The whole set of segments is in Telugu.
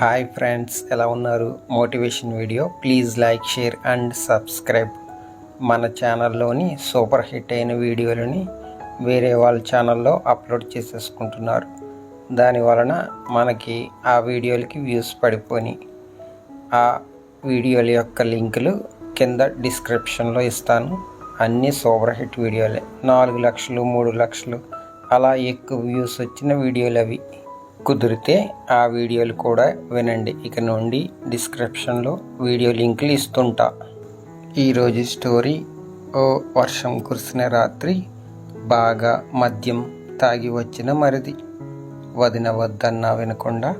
హాయ్ ఫ్రెండ్స్ ఎలా ఉన్నారు? Motivation video. Please like share and subscribe. మన ఛానల్లోని సూపర్ హిట్ అయిన వీడియోలని వేరే వాళ్ళ ఛానల్లో అప్లోడ్ చేసేసుకుంటున్నారు. దాని వలన మనకి ఆ వీడియోలకి వ్యూస్ పడిపోయి ఆ వీడియోల యొక్క లింకులు కింద డిస్క్రిప్షన్లో ఇస్తాను. అన్నీ సూపర్ హిట్ వీడియోలే. నాలుగు లక్షలు మూడు లక్షలు అలా ఎక్కువ వ్యూస్ వచ్చిన వీడియోలు అవి కుదిరితే ఆ వీడియోలు కూడా వినండి. ఇక నుండి డిస్క్రిప్షన్లో వీడియో లింకులు ఇస్తుంటా. ఈరోజు స్టోరీ ఓ వర్షం కురిసిన రాత్రి బాగా మద్యం తాగి వచ్చిన మరిది. వదిన వద్దన్నా వినకుండా.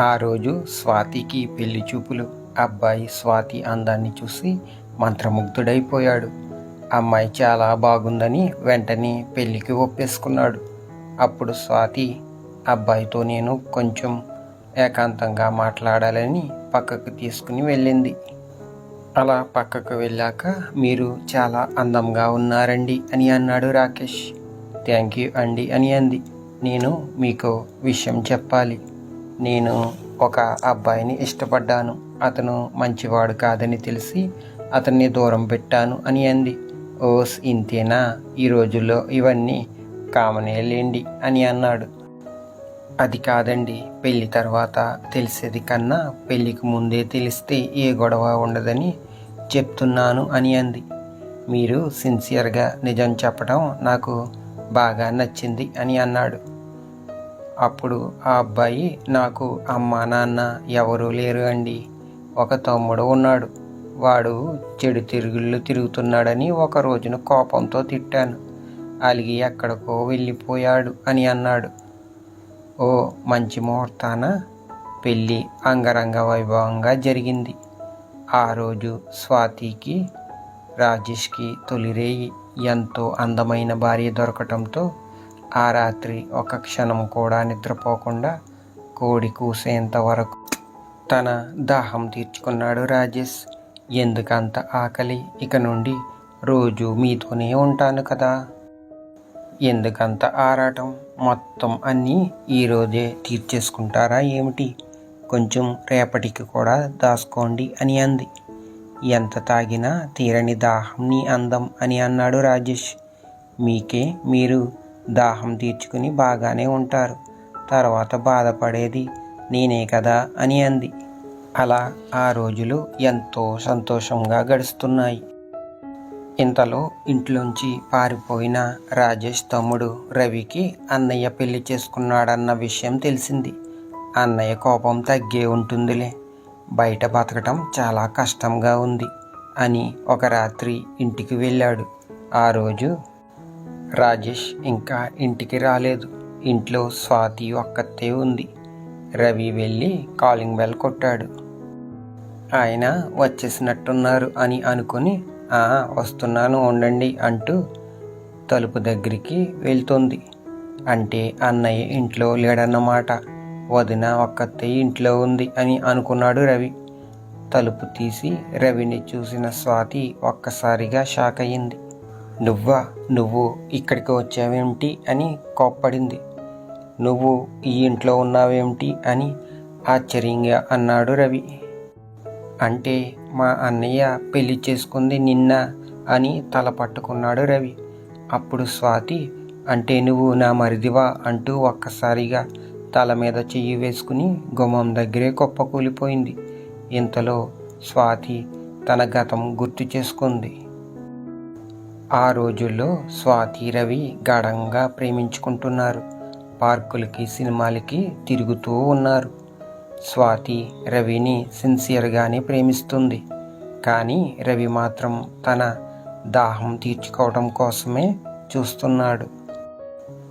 ఆ రోజు స్వాతికి పెళ్ళి చూపులు. అబ్బాయి స్వాతి అందాన్ని చూసి మంత్రముగ్ధుడైపోయాడు. అమ్మాయి చాలా బాగుందని వెంటనే పెళ్ళికి ఒప్పేసుకున్నాడు. అప్పుడు స్వాతి అబ్బాయితో నేను కొంచెం ఏకాంతంగా మాట్లాడాలని పక్కకు తీసుకుని వెళ్ళింది. అలా పక్కకు వెళ్ళాక మీరు చాలా అందంగా ఉన్నారండి అని అన్నాడు రాకేష్. థ్యాంక్ యూ అండి అని అంది. నేను మీకు విషయం చెప్పాలి. నేను ఒక అబ్బాయిని ఇష్టపడ్డాను. అతను మంచివాడు కాదని తెలిసి అతన్ని దూరం పెట్టాను అని అంది. ఓస్ ఇంతేనా? ఈ రోజుల్లో ఇవన్నీ కామనేలేండి అని అన్నాడు. అది కాదండి పెళ్ళి తర్వాత తెలిసేది కన్నా పెళ్ళికి ముందే తెలిస్తే ఏ గొడవ ఉండదని చెప్తున్నాను అని అంది. మీరు సిన్సియర్గా నిజం చెప్పడం నాకు బాగా నచ్చింది అని అన్నాడు. అప్పుడు ఆ అబ్బాయి నాకు అమ్మా నాన్న ఎవరూ లేరు అండి. ఒక తమ్ముడు ఉన్నాడు. వాడు చెడు తిరుగుళ్ళు తిరుగుతున్నాడని ఒక రోజున కోపంతో తిట్టాను. అలిగి ఎక్కడికో వెళ్ళిపోయాడు అని అన్నాడు. ఓ మంచి ముహూర్తాన పెళ్ళి అంగరంగ వైభవంగా జరిగింది. ఆ రోజు స్వాతికి రాజేష్కి తొలిరేయి ఎంతో అందమైన భార్య దొరకటంతో ఆ రాత్రి ఒక క్షణం కూడా నిద్రపోకుండా కోడి కూసేంత వరకు తన దాహం తీర్చుకున్నాడు రాజేష్. ఎందుకంత ఆకలి? ఇక నుండి రోజు మీతోనే ఉంటాను కదా. ఎందుకంత ఆరాటం? మొత్తం అన్నీ ఈరోజే తీర్చేసుకుంటారా ఏమిటి? కొంచెం రేపటికి కూడా దాసుకోండి అని అంది. ఎంత తాగినా తీరని దాహం నీ అందం అని అన్నాడు రాజేష్. మీకే మీరు దాహం తీర్చుకుని బాగానే ఉంటారు. తర్వాత బాధపడేది నేనే కదా అని అంది. అలా ఆ రోజులు ఎంతో సంతోషంగా గడుస్తున్నాయి. ఇంతలో ఇంట్లోంచి పారిపోయిన రాజేష్ తమ్ముడు రవికి అన్నయ్య పెళ్ళి చేసుకున్నాడన్న విషయం తెలిసింది. అన్నయ్య కోపం తగ్గే ఉంటుందిలే. బయట బతకటం చాలా కష్టంగా ఉంది అని ఒక రాత్రి ఇంటికి వెళ్ళాడు. ఆ రోజు రాజేష్ ఇంకా ఇంటికి రాలేదు. ఇంట్లో స్వాతి ఒక్కతే ఉంది. రవి వెళ్ళి కాలింగ్ బెల్ కొట్టాడు. ఆయన వచ్చేసినట్టున్నారు అని అనుకుని "ఆ, వస్తున్నాను ఉండండి అంటూ తలుపు దగ్గరికి వెళ్తుంది. అంటే అన్నయ్య ఇంట్లో లేడన్నమాట. వదిన ఒక్కతే ఇంట్లో ఉంది అని అనుకున్నాడు రవి. తలుపు తీసి రవిని చూసిన స్వాతి ఒక్కసారిగా షాక్ అయ్యింది. నువ్వా? నువ్వు ఇక్కడికి వచ్చావేమిటి అని కోప్పడింది. నువ్వు ఈ ఇంట్లో ఉన్నావేమిటి అని ఆశ్చర్యంగా అన్నాడు రవి. అంటే మా అన్నయ్య పెళ్ళి చేసుకుంది నిన్న అని తల పట్టుకున్నాడు రవి. అప్పుడు స్వాతి అంటే నువ్వు నా మరిదివా అంటూ ఒక్కసారిగా తల మీద చెయ్యి వేసుకుని గుమ్మం దగ్గరే కుప్పకూలిపోయింది ఇంతలో స్వాతి తన గతం గుర్తు చేసుకుంది. ఆ రోజుల్లో స్వాతి రవి గాఢంగా ప్రేమించుకుంటున్నారు. పార్కులకి సినిమాలకి తిరుగుతూ ఉన్నారు. స్వాతి రవిని సిన్సియర్గానే ప్రేమిస్తుంది. కానీ రవి మాత్రం తన దాహం తీర్చుకోవడం కోసమే చూస్తున్నాడు.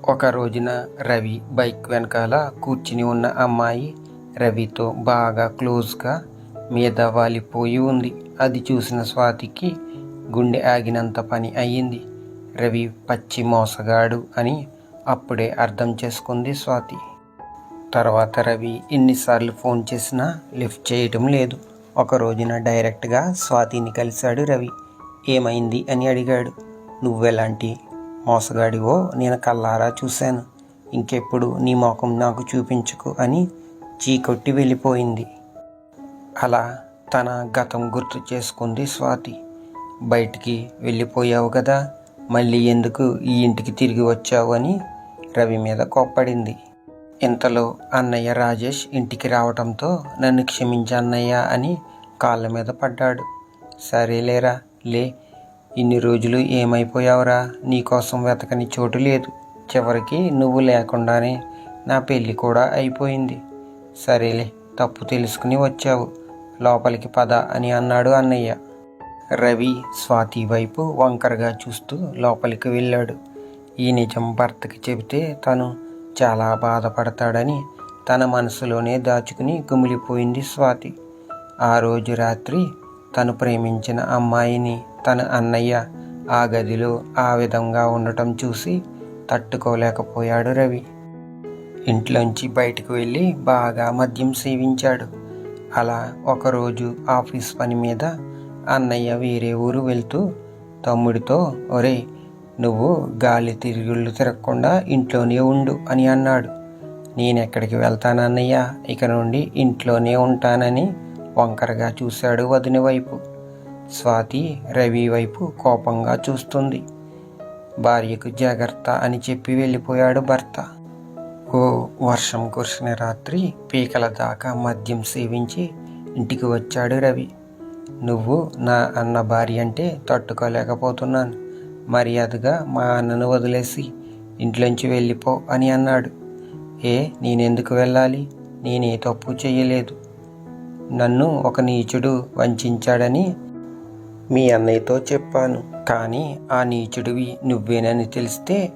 ఒక రోజున రవి బైక్ వెనకాల కూర్చుని ఉన్న అమ్మాయి రవితో బాగా క్లోజ్గా మీద వాలిపోయి ఉంది. అది చూసిన స్వాతికి గుండె ఆగినంత పని అయ్యింది. రవి పచ్చి మోసగాడు అని అప్పుడే అర్థం చేసుకుంది స్వాతి. తర్వాత రవి ఎన్నిసార్లు ఫోన్ చేసినా లిఫ్ట్ చేయటం లేదు. ఒక రోజున డైరెక్ట్గా స్వాతిని కలిశాడు రవి. ఏమైంది అని అడిగాడు. నువ్వెలాంటి మోసగాడివో నేను కల్లారా చూశాను. ఇంకెప్పుడు నీ మొఖం నాకు చూపించుకు అని చీకొట్టి వెళ్ళిపోయింది. అలా తన గతం గుర్తు చేసుకుంది స్వాతి. బయటికి వెళ్ళిపోయావు కదా మళ్ళీ ఎందుకు ఈ ఇంటికి తిరిగి వచ్చావు అని రవి మీద కోప్పడింది. ఇంతలో అన్నయ్య రాజేష్ ఇంటికి రావటంతో నన్ను క్షమించు అన్నయ్య అని కాళ్ళ మీద పడ్డాడు. సరేలేరా లే. ఇన్ని రోజులు ఏమైపోయావురా? నీకోసం వెతకని చోటు లేదు. చివరికి నువ్వు లేకుండానే నా పెళ్ళి కూడా అయిపోయింది. సరేలే తప్పు తెలుసుకుని వచ్చావు. లోపలికి పద అని అన్నాడు అన్నయ్య. రవి స్వాతి వైపు వంకరగా చూస్తూ లోపలికి వెళ్ళాడు. ఈ నిజం భర్తకి చెబితే తను చాలా బాధపడతాడని తన మనసులోనే దాచుకుని కుమిలిపోయింది స్వాతి. ఆ రోజు రాత్రి తను ప్రేమించిన అమ్మాయిని తన అన్నయ్య ఆ గదిలో ఆ విధంగా ఉండటం చూసి తట్టుకోలేకపోయాడు రవి. ఇంట్లోంచి బయటకు వెళ్ళి బాగా మద్యం సేవించాడు. అలా ఒకరోజు ఆఫీస్ పని మీద అన్నయ్య వేరే ఊరు వెళ్తూ తమ్ముడితో ఒరే నువ్వు గాలి తిరుగుళ్ళు తిరగకుండా ఇంట్లోనే ఉండు అని అన్నాడు. నేనెక్కడికి వెళ్తానన్నయ్య ఇక నుండి ఇంట్లోనే ఉంటానని వంకరగా చూశాడు వదిన వైపు. స్వాతి రవి వైపు కోపంగా చూస్తుంది. భార్యకు జాగ్రత్త అని చెప్పి వెళ్ళిపోయాడు భర్త. ఓ వర్షం కురిసిన రాత్రి పీకల దాకా మద్యం సేవించి ఇంటికి వచ్చాడు రవి. నువ్వు నా అన్న భార్య అంటే తట్టుకోలేకపోతున్నాను. మర్యాదగా మా అన్నను వదిలేసి ఇంట్లోంచి వెళ్ళిపో అని అన్నాడు. ఏ నేనెందుకు వెళ్ళాలి? నేనే తప్పు చేయలేదు. నన్ను ఒక నీచుడు వంచాడని మీ అన్నయ్యతో చెప్పాను. కానీ ఆ నీచుడివి నువ్వేనని తెలిస్తే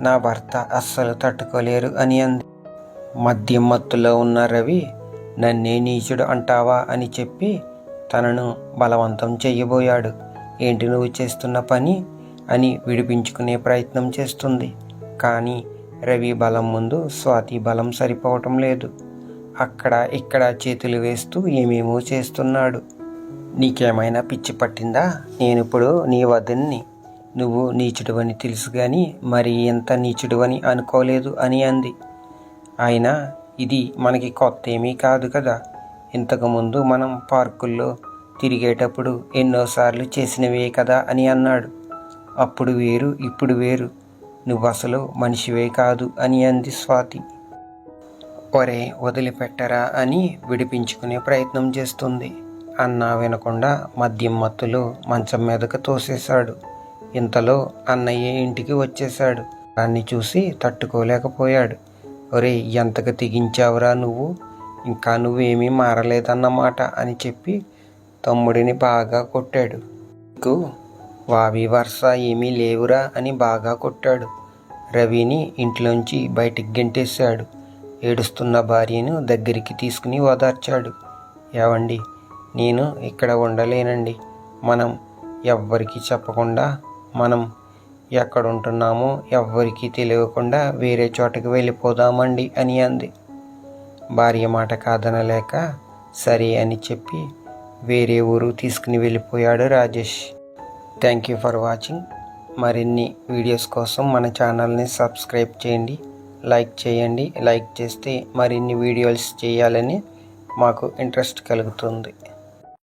నా భర్త అస్సలు తట్టుకోలేరు అని అంది. మద్యం మత్తులో ఉన్న రవి నన్నే నీచుడు అంటావా అని చెప్పి తనను బలవంతం చెయ్యబోయాడు ఏంటి నువ్వు చేస్తున్న పని? అని విడిపించుకునే ప్రయత్నం చేస్తుంది. కానీ రవి బలం ముందు స్వాతి బలం సరిపోవటం లేదు. అక్కడ ఇక్కడ చేతులు వేస్తూ ఏమేమో చేస్తున్నాడు. నీకేమైనా పిచ్చి పట్టిందా? నేను ఇప్పుడు నీ వదిన్ని. నువ్వు నీచుడువని తెలుసు కానీ మరి ఎంత నీచుడువని అనుకోలేదు అని అంది. అయినా ఇది మనకి కొత్త ఏమీ కాదు. కదా ఇంతకుముందు మనం పార్కుల్లో తిరిగేటప్పుడు ఎన్నోసార్లు చేసినవే కదా అని అన్నాడు. అప్పుడు వేరు ఇప్పుడు వేరు. నువ్వు అసలు మనిషివే కాదు అని అంది స్వాతి. ఒరే వదిలిపెట్టరా అని విడిపించుకునే ప్రయత్నం చేస్తుంది. అన్నా వినకుండా మద్యం మత్తులో మంచం మీదకు తోసేశాడు. ఇంతలో అన్నయ్య ఇంటికి వచ్చేశాడు. దాన్ని చూసి తట్టుకోలేకపోయాడు. ఒరే ఎంతకు తెగించావురా నువ్వు? ఇంకా నువ్వేమీ మారలేదన్నమాట అని చెప్పి తమ్ముడిని బాగా కొట్టాడు. వావి వరుస ఏమీ లేవురా అని బాగా కొట్టాడు. రవిని ఇంట్లోంచి బయటికి గెంటేశాడు. ఏడుస్తున్న భార్యను దగ్గరికి తీసుకుని ఓదార్చాడు. ఏవండి నేను ఇక్కడ ఉండలేనండి. మనం ఎవ్వరికీ చెప్పకుండా మనం ఎక్కడ ఉంటున్నామో ఎవ్వరికీ తెలియకుండా వేరే చోటకి వెళ్ళిపోదామండి అని అంది. భార్య మాట కాదనలేక సరే అని చెప్పి వేరే ఊరు తీసుకుని వెళ్ళిపోయాడు Rajesh. Thank you for watching మరిన్ని వీడియోస్ కోసం మన ఛానల్ని సబ్స్క్రైబ్ చేయండి. లైక్ చేయండి. లైక్ చేస్తే మరిన్ని వీడియోస్ చేయాలని మాకు ఇంట్రెస్ట్ కలుగుతుంది.